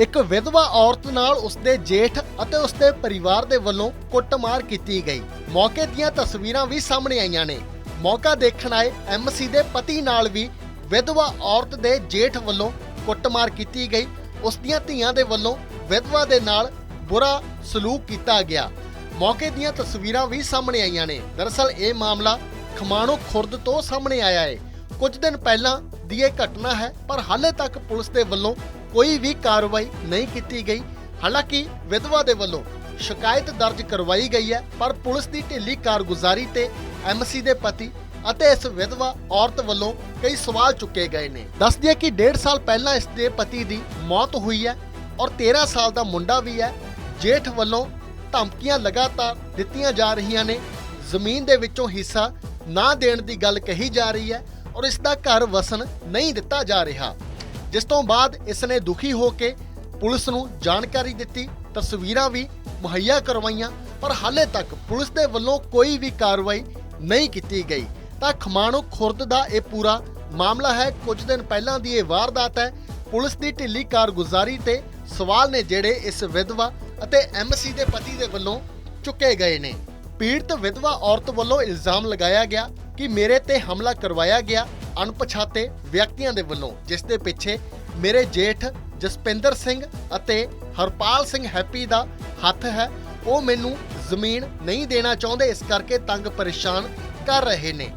ਇੱਕ ਵਿਧਵਾ ਔਰਤ ਨਾਲ ਉਸਦੇ ਜੇਠ ਅਤੇ ਉਸਦੇ ਪਰਿਵਾਰ ਦੇ ਵੱਲੋਂ ਕੁੱਟਮਾਰ ਕੀਤੀ ਗਈ। ਮੌਕੇ ਦੀਆਂ ਤਸਵੀਰਾਂ ਵੀ ਸਾਹਮਣੇ ਆਈਆਂ ਨੇ। ਮੌਕਾ ਦੇਖਣ ਆਏ ਐਮਸੀ ਦੇ ਪਤੀ ਨਾਲ ਵੀ ਵਿਧਵਾ ਔਰਤ ਦੇ ਜੇਠ ਵੱਲੋਂ ਕੁੱਟਮਾਰ ਕੀਤੀ ਗਈ। ਉਸ ਦੀਆਂ ਧੀਆਂ ਦੇ ਵੱਲੋਂ ਵਿਧਵਾ ਦੇ ਨਾਲ ਬੁਰਾ ਸਲੂਕ ਕੀਤਾ ਗਿਆ। ਮੌਕੇ ਦੀਆਂ ਤਸਵੀਰਾਂ ਵੀ ਸਾਹਮਣੇ ਆਈਆਂ ਨੇ। ਦਰਅਸਲ ਇਹ ਮਾਮਲਾ ਖਮਾਣੋ ਖੁਰਦ ਤੋਂ ਸਾਹਮਣੇ ਆਇਆ ਹੈ ਕੁਝ ਦਿਨ ਪਹਿਲਾਂ ਦੀ ਇਹ ਘਟਨਾ ਹੈ, ਪਰ ਹਾਲੇ ਤੱਕ ਪੁਲਿਸ ਦੇ ਵੱਲੋਂ ਕੋਈ ਵੀ ਕਾਰਵਾਈ ਨਹੀਂ ਕੀਤੀ ਗਈ। ਹਾਲਾਂਕਿ ਵਿਧਵਾ ਦੇ ਵੱਲੋਂ ਸ਼ਿਕਾਇਤ ਦਰਜ ਕਰਵਾਈ ਗਈ ਹੈ, ਪਰ ਪੁਲਿਸ ਦੀ ਢਿੱਲੀ ਕਾਰਗੁਜ਼ਾਰੀ ਤੇ ਐਮਸੀ ਦੇ ਪਤੀ ਅਤੇ ਇਸ ਵਿਧਵਾ ਔਰਤ ਵੱਲੋਂ ਕਈ ਸਵਾਲ ਚੁੱਕੇ ਗਏ ਨੇ। ਦੱਸ ਦਈਏ ਕਿ 1.5 ਸਾਲ ਪਹਿਲਾਂ ਇਸ ਦੇ ਪਤੀ ਦੀ ਮੌਤ ਹੋਈ ਹੈ ਔਰ 13 ਸਾਲ ਦਾ ਮੁੰਡਾ ਵੀ ਹੈ। ਜੇਠ ਵੱਲੋਂ ਧਮਕੀਆਂ ਲਗਾਤਾਰ ਦਿੱਤੀਆਂ ਜਾ ਰਹੀਆਂ ਨੇ। ਜ਼ਮੀਨ ਦੇ ਵਿੱਚੋਂ ਹਿੱਸਾ ਨਾ ਦੇਣ ਦੀ ਗੱਲ ਕਹੀ ਜਾ ਰਹੀ ਹੈ ਔਰ ਇਸ ਦਾ ਘਰ ਵਸਣ ਨਹੀਂ ਦਿੱਤਾ ਜਾ ਰਿਹਾ। ਜਿਸ ਤੋਂ ਬਾਅਦ ਇਸ ਨੇ ਦੁਖੀ ਹੋ ਕੇ ਪੁਲਿਸ ਨੂੰ ਜਾਣਕਾਰੀ ਦਿੱਤੀ, ਤਸਵੀਰਾਂ ਵੀ ਮੁਹੱਈਆ ਕਰਵਾਈਆਂ, ਪਰ ਹਾਲੇ ਤੱਕ ਪੁਲਿਸ ਦੇ ਵੱਲੋਂ ਕੋਈ ਵੀ ਕਾਰਵਾਈ ਨਹੀਂ ਕੀਤੀ ਗਈ। ਤਾਂ ਖਮਾਣੋ ਖੁਰਦ ਦਾ ਇਹ ਪੂਰਾ ਮਾਮਲਾ ਹੈ। ਕੁਝ ਦਿਨ ਪਹਿਲਾਂ ਦੀ ਇਹ ਵਾਰਦਾਤ ਹੈ। ਪੁਲਿਸ ਦੀ ਢਿੱਲੀ ਕਾਰਗੁਜ਼ਾਰੀ ਤੇ ਸਵਾਲ ਨੇ ਜਿਹੜੇ ਇਸ ਵਿਧਵਾ ਅਤੇ ਐਮਸੀ ਦੇ ਪਤੀ ਦੇ ਵੱਲੋਂ ਚੁੱਕੇ ਗਏ ਨੇ। ਪੀੜਤ ਵਿਧਵਾ ਔਰਤ ਵੱਲੋਂ ਇਲਜ਼ਾਮ ਲਗਾਇਆ ਗਿਆ ਕਿ ਮੇਰੇ ਤੇ ਹਮਲਾ ਕਰਵਾਇਆ ਗਿਆ। ਅਣਪਛਾਤੇ ਵਿਅਕਤੀਆਂ ਦੇ ਵੱਲੋਂ, ਜਿਸ ਦੇ ਪਿੱਛੇ ਮੇਰੇ ਜੇਠ ਜਸਪਿੰਦਰ ਸਿੰਘ ਅਤੇ ਹਰਪਾਲ ਸਿੰਘ ਹੈਪੀ ਦਾ ਹੱਥ ਹੈ, ਉਹ ਮੈਨੂੰ ਜ਼ਮੀਨ ਨਹੀਂ ਦੇਣਾ ਚਾਹੁੰਦੇ, ਇਸ ਕਰਕੇ ਤੰਗ ਪਰੇਸ਼ਾਨ ਕਰ ਰਹੇ ਨੇ।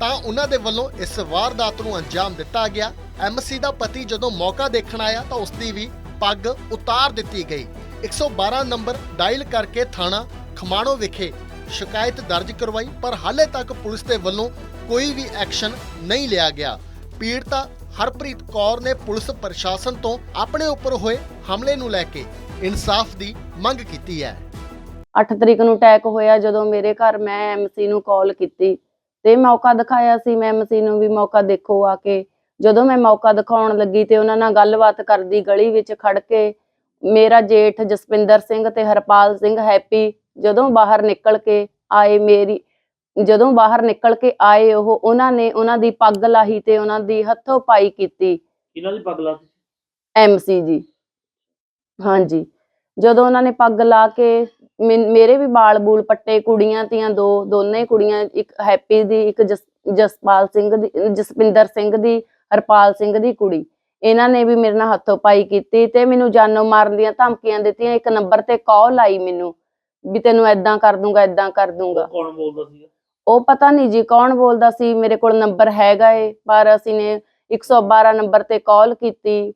ਤਾਂ ਉਹਨਾਂ ਦੇ ਵੱਲੋਂ ਇਸ ਵਾਰਦਾਤ ਨੂੰ ਅੰਜਾਮ ਦਿੱਤਾ ਗਿਆ। ਐਮਸੀ ਦਾ ਪਤੀ ਜਦੋਂ ਮੌਕਾ ਦੇਖਣ ਆਇਆ ਤਾਂ ਉਸ ਦੀ ਵੀ ਪੱਗ ਉਤਾਰ ਦਿੱਤੀ ਗਈ। 112 ਨੰਬਰ ਡਾਇਲ ਕਰਕੇ ਥਾਣਾ ਖਮਾਣੋ ਵਿਖੇ ਸ਼ਿਕਾਇਤ ਦਰਜ ਕਰਵਾਈ, ਪਰ ਹਾਲੇ ਤੱਕ ਪੁਲਿਸ ਦੇ ਵੱਲੋਂ ਕੋਈ ਵੀ ਐਕਸ਼ਨ ਨਹੀਂ ਲਿਆ ਗਿਆ। ਪੀੜਤਾ ਹਰਪ੍ਰੀਤ ਕੌਰ ਨੇ ਪੁਲਿਸ ਪ੍ਰਸ਼ਾਸਨ ਤੋਂ ਆਪਣੇ ਉੱਪਰ ਹੋਏ ਹਮਲੇ ਨੂੰ ਲੈ ਕੇ ਇਨਸਾਫ ਦੀ ਮੰਗ ਕੀਤੀ ਹੈ। 8 ਤਰੀਕ ਨੂੰ ਅਟੈਕ ਹੋਇਆ ਜਦੋਂ ਮੇਰੇ ਘਰ ਮੈਂ ਐਮਸੀ ਨੂੰ ਕਾਲ ਕੀਤੀ ਤੇ ਮੌਕਾ ਦਿਖਾਇਆ ਸੀ। ਮੈਂ ਐਮਸੀ ਨੂੰ ਵੀ ਮੌਕਾ ਦੇਖੋ ਆ ਕੇ। ਜਦੋਂ ਮੈਂ ਮੌਕਾ ਦਿਖਾਉਣ ਲੱਗੀ ਤੇ ਉਹਨਾਂ ਨਾਲ ਗੱਲਬਾਤ ਕਰਦੀ ਗਲੀ ਵਿੱਚ ਖੜ ਕੇ ਮੇਰਾ ਜੇਠ ਜਸਪਿੰਦਰ ਸਿੰਘ ਤੇ ਹਰਪਾਲ ਸਿੰਘ ਹੈਪੀ ਜਦੋਂ ਬਾਹਰ ਨਿਕਲ ਕੇ ਆਏ ਮੇਰੀ ਜਦੋਂ ਬਾਹਰ ਨਿਕਲ ਕੇ ਆਏ ਉਹ ਉਹਨਾਂ ਨੇ ਉਹਨਾਂ ਦੀ ਪੱਗ ਲਾਹੀ ਤੇ ਉਹਨਾਂ ਦੀ ਹੱਥੋਂ ਪਾਈ ਕੀਤੀ। ਇਹਨਾਂ ਦੀ ਪਗਲਾ ਸੀ? ਐਮਸੀ ਜੀ। ਹਾਂਜੀ। ਜਦੋਂ ਉਹਨਾਂ ਨੇ ਪੱਗ ਲਾ ਕੇ ਮੇਰੇ ਵੀ ਬਾਲ ਬੂਲ ਪੱਟੇ ਕੁੜੀਆਂ ਤੀਆਂ ਦੋ ਦੋਨੇ ਕੁੜੀਆਂ ਇੱਕ ਹੈਪੀ ਦੀ ਇੱਕ ਜਸ- ਜਸਪਾਲ ਸਿੰਘ ਦੀ ਜਸਪਿੰਦਰ ਸਿੰਘ ਦੀ ਹਰਪਾਲ ਸਿੰਘ ਦੀ ਕੁੜੀ। ਇਹਨਾਂ ਨੇ ਵੀ ਮੇਰੇ ਨਾਲ ਹੱਥੋਂ ਪਾਈ ਕੀਤੀ ਤੇ ਮੈਨੂੰ ਜਾਨੋਂ ਮਾਰਨ ਦੀਆਂ ਧਮਕੀਆਂ ਦਿੱਤੀਆਂ। ਇੱਕ ਨੰਬਰ ਤੇ ਕਾਲ ਆਈ ਮੈਨੂੰ ਵੀ ਤੈਨੂੰ ਐਦਾਂ ਕਰ ਦੂੰਗਾ ਐਦਾਂ ਕਰ ਦੂੰਗਾ। ਕੌਣ ਬੋਲਦਾ ਸੀਗਾ? ਉਹ ਪਤਾ ਨਹੀਂ ਜੀ ਕੌਣ ਬੋਲਦਾ ਸੀ ਮੇਰੇ ਕੋਲ ਨੰਬਰ ਹੈਗਾ ਏ ਪਰ ਅਸੀਂ ਨੇ 112 ਨੰਬਰ ਤੇ ਕਾਲ ਕੀਤੀ।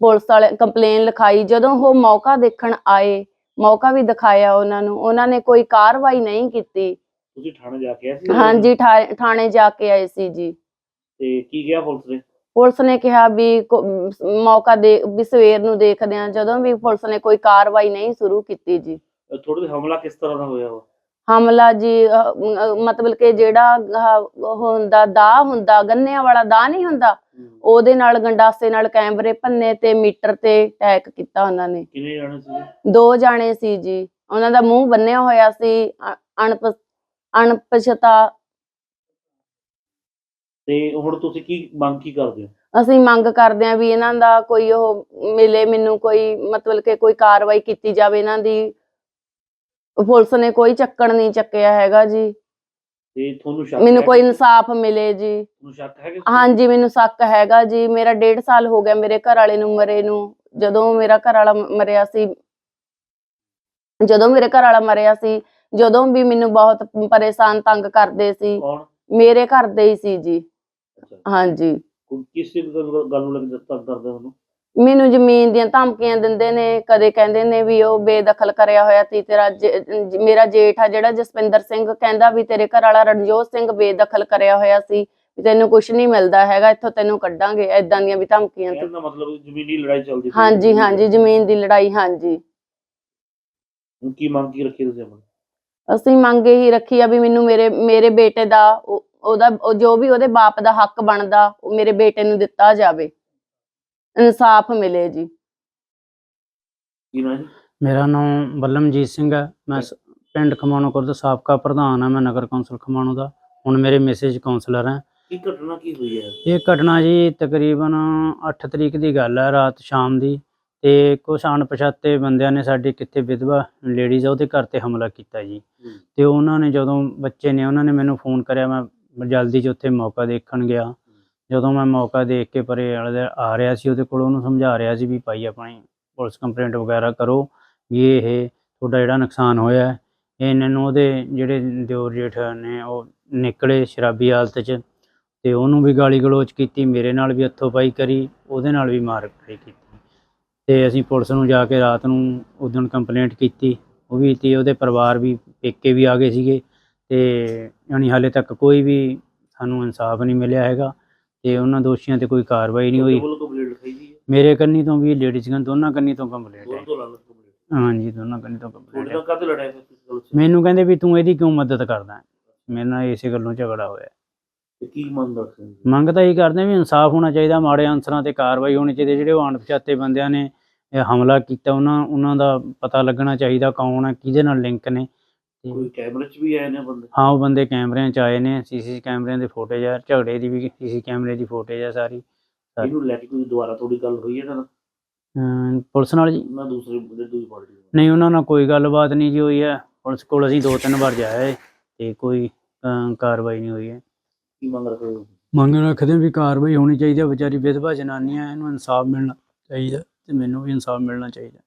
ਪੁਲਿਸ ਵਾਲੇ ਕੰਪਲੇਨ ਲਿਖਾਈ। ਜਦੋਂ ਉਹ ਮੌਕਾ ਦੇਖਣ ਆਏ ਮੌਕਾ ਵੀ ਦਿਖਾਇਆ ਉਹਨਾਂ ਨੂੰ। ਉਹਨਾਂ ਨੇ ਕੋਈ ਕਾਰਵਾਈ ਨਹੀਂ ਕੀਤੀ। ਤੁਸੀਂ ਥਾਣੇ ਜਾ ਕੇ ਆਏ ਸੀ? ਹਾਂਜੀ ਥਾਣੇ ਜਾ ਕੇ ਆਏ ਸੀ ਜੀ। ਤੇ ਕੀ ਕਿਹਾ ਪੁਲਿਸ ਨੇ? ਪੁਲਿਸ ਨੇ ਕਿਹਾ ਵੀ ਮੌਕਾ ਦੇ ਵੀ ਸਵੇਰ ਨੂੰ ਦੇਖਦੇ ਆ ਜਦੋਂ ਵੀ ਪੁਲਿਸ ਨੇ ਕੋਈ ਕਾਰਵਾਈ ਨਹੀਂ ਸ਼ੁਰੂ ਕੀਤੀ ਜੀ। ਥੋੜੇ ਜਿਹਾ ਹਮਲਾ ਕਿਸ ਤਰ੍ਹਾਂ ਦਾ ਹੋਇਆ ਵਾ? ਹਮਲਾ ਜੀ ਮਤਲਬ ਕਿ ਜਿਹੜਾ ਹੁੰਦਾ ਦਾ ਹੁੰਦਾ ਗੰਨਿਆਂ ਵਾਲਾ ਦਾ ਨਹੀਂ ਹੁੰਦਾ ਉਹਦੇ ਨਾਲ ਗੰਡਾਸੇ ਨਾਲ ਕੈਮਰੇ ਭੰਨੇ ਤੇ ਮੀਟਰ ਤੇ ਅਟੈਕ ਕੀਤਾ ਉਹਨਾਂ ਨੇ। ਕਿੰਨੇ ਜਾਣੇ ਸੀ? ਦੋ ਜਾਣੇ ਸੀ ਜੀ। ਉਹਨਾਂ ਦਾ ਮੂੰਹ ਬੰਨਿਆ ਹੋਇਆ ਸੀ ਅਣਪ ਅਣਪਛਤਾ। ਤੇ ਹੁਣ ਤੁਸੀਂ ਕੀ ਮੰਗ ਕੀ ਕਰਦੇ ਹੋ? ਅਸੀਂ ਮੰਗ ਕਰਦੇ ਹਾਂ ਵੀ ਇਹਨਾਂ ਦਾ ਕੋਈ ਉਹ ਮਿਲੇ ਮੈਨੂੰ ਕੋਈ ਮਤਲਬ ਕਿ ਕੋਈ ਕਾਰਵਾਈ ਕੀਤੀ ਜਾਵੇ ਇਹਨਾਂ ਦੀ ਪੁਲਿਸ ਨੇ ਕੋਈ ਚੱਕਣ ਨਹੀਂ ਚੱਕਿਆ ਹੈਗਾ ਜੀ। ਤੇ ਤੁਹਾਨੂੰ ਸ਼ੱਕ ਮੈਨੂੰ ਹੈ ਕੋਈ ਕਿ- ਇਨਸਾਫ ਮਿਲੇ ਜੀ। ਤੁਹਾਨੂੰ ਸ਼ੱਕ ਹੈ ਕਿ ਹਾਂਜੀ ਮੈਨੂੰ ਸ਼ੱਕ ਹੈਗਾ ਜੀ। ਮੇਰਾ 1.5 ਸਾਲ ਹੋ ਗਿਆ ਮੇਰੇ ਘਰ ਵਾਲੇ ਨੂੰ ਮਰੇ ਨੂੰ। ਜਦੋਂ ਮੇਰਾ ਘਰ ਵਾਲਾ ਮ- ਮਰਿਆ ਸੀ ਜਦੋਂ ਮੇਰੇ ਘਰ ਵਾਲਾ ਮਰਿਆ ਸੀ ਜਦੋਂ ਵੀ ਮੈਨੂੰ ਬਹੁਤ ਪਰੇਸ਼ਾਨ ਤੰਗ ਕਰਦੇ ਸੀ। ਕੌਣ? ਮੇਰੇ ਘਰ ਦੇ ਹੀ ਸੀ ਜੀ। ਅੱਛਾ। ਹਾਂਜੀ। ਕੋਈ ਕਿਸ ਚੀਜ਼ ਗੱਲ ਗੱਲ ਨੂੰ ਲੈ ਕੇ ਤੰਗ ਕਰਦੇ ਤੁਹਾਨੂੰ ਮੈਨੂੰ ਜ਼ਮੀਨ ਦੀਆਂ ਧਮਕੀਆਂ ਦਿੰਦੇ ਨੇ ਕਦੇ ਕਹਿੰਦੇ ਨੇ ਵੀ ਉਹ ਬੇਦਖਲ ਕਰਿਆ ਹੋਇਆ ਸੀ ਤੇਰਾ ਮੇਰਾ ਜੇਠ ਆ ਜਿਹੜਾ ਜਸਪਿੰਦਰ ਸਿੰਘ ਕਹਿੰਦਾ ਵੀ ਤੇਰੇ ਘਰ ਵਾਲਾ ਰਣਜੋਤ ਸਿੰਘ ਬੇਦਖਲ ਕਰਿਆ ਹੋਇਆ ਸੀ ਤੈਨੂੰ ਕੁਝ ਨਹੀਂ ਮਿਲਦਾ ਹੈਗਾ ਇੱਥੋਂ ਤੈਨੂੰ ਕੱਢਾਂਗੇ ਐਦਾਂ ਦੀਆਂ ਵੀ ਧਮਕੀਆਂ ਦਾ ਮਤਲਬ ਜ਼ਮੀਨੀ ਲੜਾਈ ਚੱਲਦੀ ਹਾਂਜੀ ਹਾਂਜੀ ਜ਼ਮੀਨ ਦੀ ਲੜਾਈ ਹਾਂਜੀ। ਕੀ ਮੰਗ ਕੀ ਰੱਖੀ ਤੁਸੀਂ ਆਪਣੀ? ਅਸੀਂ ਮੰਗ ਇਹੀ ਰੱਖੀ ਆ ਵੀ ਮੈਨੂੰ ਮੇਰੇ ਮੇਰੇ ਬੇਟੇ ਦਾ ਉਹ- ਉਹਦਾ ਉਹ ਜੋ ਵੀ ਉਹਦੇ ਬਾਪ ਦਾ ਹੱਕ ਬਣਦਾ ਉਹ ਮੇਰੇ ਬੇਟੇ ਨੂੰ ਦਿੱਤਾ ਜਾਵੇ। ਇਨਸਾਫ ਮਿਲੇ ਜੀ। ਕੀ ਮੇਰਾ ਨਾਮ ਬੱਲਮਜੀਤ ਸਿੰਘ ਹੈ। ਮੈਂ ਸ- ਪਿੰਡ ਖਮਾਣੋ ਖੁਰਦ ਸਾਬਕਾ ਪ੍ਰਧਾਨ ਹਾਂ। ਮੈਂ ਨਗਰ ਕੌਂਸਲ ਖਮਾਣੋ ਦਾ। ਹੁਣ ਮੇਰੇ ਮੈਸੇਜ ਕਾਉਂਸਲਰ ਹਾਂ। ਕੀ ਘਟਨਾ ਕੀ ਹੋਈ ਹੈ? ਇਹ ਘਟਨਾ ਜੀ ਤਕਰੀਬਨ 8 ਤਰੀਕ ਦੀ ਗੱਲ ਹੈ ਰਾਤ ਸ਼ਾਮ ਦੀ। ਤੇ ਕੁਝ ਅਣਪਛਾਤੇ ਬੰਦਿਆਂ ਨੇ ਸਾਡੇ ਕਿੱਥੇ ਵਿਧਵਾ ਲੇਡੀਜ਼ ਆ ਉਹਦੇ ਘਰ ਤੇ ਹਮਲਾ ਕੀਤਾ ਜੀ। ਹੂੰ। ਤੇ ਉਹਨਾਂ ਨੇ ਜਦੋਂ ਬੱਚੇ ਨੇ ਉਹਨਾਂ ਨੇ ਮੈਨੂੰ ਫੋਨ ਕਰਿਆ ਮੈਂ ਜਲਦੀ 'ਚ ਉੱਥੇ ਮੌਕਾ ਦੇਖਣ ਗਿਆ। ਜਦੋਂ ਮੈਂ ਮੌਕਾ ਦੇਖ ਕੇ ਪਰੇ ਵਾਲੇ ਆ ਰਿਹਾ ਸੀ, ਉਹਦੇ ਕੋਲ ਉਹਨੂੰ ਸਮਝਾ ਰਿਹਾ ਸੀ ਵੀ ਭਾਈ ਆਪਣੀ ਪੁਲਿਸ ਕੰਪਲੇਂਟ ਵਗੈਰਾ ਕਰੋ ਵੀ ਇਹ ਤੁਹਾਡਾ ਜਿਹੜਾ ਨੁਕਸਾਨ ਹੋਇਆ ਇਹਨਾਂ ਨੂੰ ਉਹਦੇ ਜਿਹੜੇ ਦਿਓਰ ਜੇਠ ਨੇ ਉਹ ਨਿਕਲੇ ਸ਼ਰਾਬੀ ਹਾਲਤ 'ਚ ਤੇ ਉਹਨੂੰ ਵੀ ਗਾਲੀ ਗਲੋਚ ਕੀਤੀ, ਮੇਰੇ ਨਾਲ ਵੀ ਹੱਥੋਂ ਪਾਈ ਕਰੀ, ਉਹਦੇ ਨਾਲ ਵੀ ਮਾਰ ਕੁਟਾਈ ਕੀਤੀ। ਤੇ ਅਸੀਂ ਪੁਲਿਸ ਨੂੰ ਜਾ ਕੇ ਰਾਤ ਨੂੰ ਉਦੋਂ ਕੰਪਲੇਂਟ ਕੀਤੀ, ਉਹ ਵੀ ਤੇ ਉਹਦੇ ਪਰਿਵਾਰ ਵੀ ਪੇਕੇ ਵੀ ਆ ਗਏ ਸੀਗੇ ਤੇ ਯਾਨੀ ਹਾਲੇ ਤੱਕ ਕੋਈ ਵੀ ਸਾਨੂੰ ਇਨਸਾਫ ਨਹੀਂ ਮਿਲਿਆ ਹੈਗਾ। ਤੇ ਉਹਨਾਂ ਦੋਸ਼ੀਆਂ ਤੇ ਕੋਈ ਕਾਰਵਾਈ ਨਹੀਂ ਹੋਈ। ਹੈ। ਮੇਰੇ ਕੰਨੀ ਤੋਂ ਵੀ ਲੇਡੀਜ਼ ਗਨ ਦੋਨਾਂ ਕੰਨੀ ਤੋਂ ਕੰਪਲੇਂਟ ਹੈ। ਹਾਂਜੀ ਦੋਨਾਂ ਕੰਨੀ ਤੋਂ ਕੰਪਲੇਂਟ ਸੇ ਮੈਨੂੰ ਕਹਿੰਦੇ ਵੀ ਤੂੰ ਇਹਦੀ ਕਿਉਂ ਮਦਦ ਕਰਦਾ ਹੈ? ਮੇਰੇ ਨਾਲ ਇਸੇ ਗੱਲੋਂ ਝਗੜਾ ਹੋਇਆ ਕੀ ਮੰਗ ਰੱਖਦੇ ਹੋ? ਮੰਗ ਤਾਂ ਇਹੀ ਕਰਦੇ ਹਾਂ ਵੀ ਇਨਸਾਫ ਹੋਣਾ ਚਾਹੀਦਾ ਮਾੜੇ ਅਨਸਰਾਂ ਤੇ ਕਾਰਵਾਈ ਹੋਣੀ ਚਾਹੀਦੀ ਹੈ। ਜਿਹੜੇ ਉਹ ਅਣਪਛਾਤੇ ਬੰਦਿਆਂ ਨੇ ਹਮਲਾ ਕੀਤਾ ਉਹਨਾਂ ਉਹਨਾਂ ਦਾ ਪਤਾ ਲੱਗਣਾ ਚਾਹੀਦਾ ਕੌਣ ਹੈ ਕਿਹਦੇ ਨਾਲ ਲਿੰਕ ਨੇ। ਕੋਈ ਕੈਮਰੇ 'ਚ ਵੀ ਆਏ ਨੇ ਬੰਦੇ? ਹਾਂ ਉਹ ਬੰਦੇ ਕੈਮਰਿਆਂ 'ਚ ਆਏ ਨੇ ਸੀਸੀ ਕੈਮਰਿਆਂ ਦੇ ਫੁਟੇਜ ਆ ਝਗੜੇ ਦੀ ਵੀ ਸੀਸੀ ਕੈਮਰੇ ਦੀ ਫੁਟੇਜ ਆ ਸਾਰੀ। ਇਹਨੂੰ ਲੈ ਕੇ ਕੋਈ ਦੁਬਾਰਾ ਥੋੜੀ ਗੱਲ ਹੋਈ ਹੈ ਨਾ ਅਮ ਪੁਲਿਸ ਨਾਲ ਜੀ। ਨਾ ਦੂਸਰੇ ਬੰਦੇ ਦੂਜੀ ਪਾਰਟੀ। ਨਹੀਂ ਉਹਨਾਂ ਨਾਲ ਕੋਈ ਗੱਲਬਾਤ ਨਹੀਂ ਜੀ ਹੋਈ ਹੈ। ਪੁਲਿਸ ਕੋਲ ਅਸੀਂ ਦੋ ਤਿੰਨ ਵਾਰ ਜਾਏ ਤੇ ਕੋਈ ਅਮ, ਕਾਰਵਾਈ ਨਹੀਂ ਹੋਈ ਹੈ। ਕੀ ਮੰਗ ਰੱਖਦੇ ਹੋ ਮੰਗ ਰੱਖਦੇ ਹਾਂ ਵੀ ਕਾਰਵਾਈ ਹੋਣੀ ਚਾਹੀਦੀ ਹੈ। ਵਿਚਾਰੀ ਵਿਧਵਾ ਜਨਾਨੀ ਹੈ ਇਹਨੂੰ ਇਨਸਾਫ ਮਿਲਣਾ ਚਾਹੀਦਾ ਤੇ ਮੈਨੂੰ ਵੀ ਇਨਸਾਫ ਮਿਲਣਾ ਚਾਹੀਦਾ।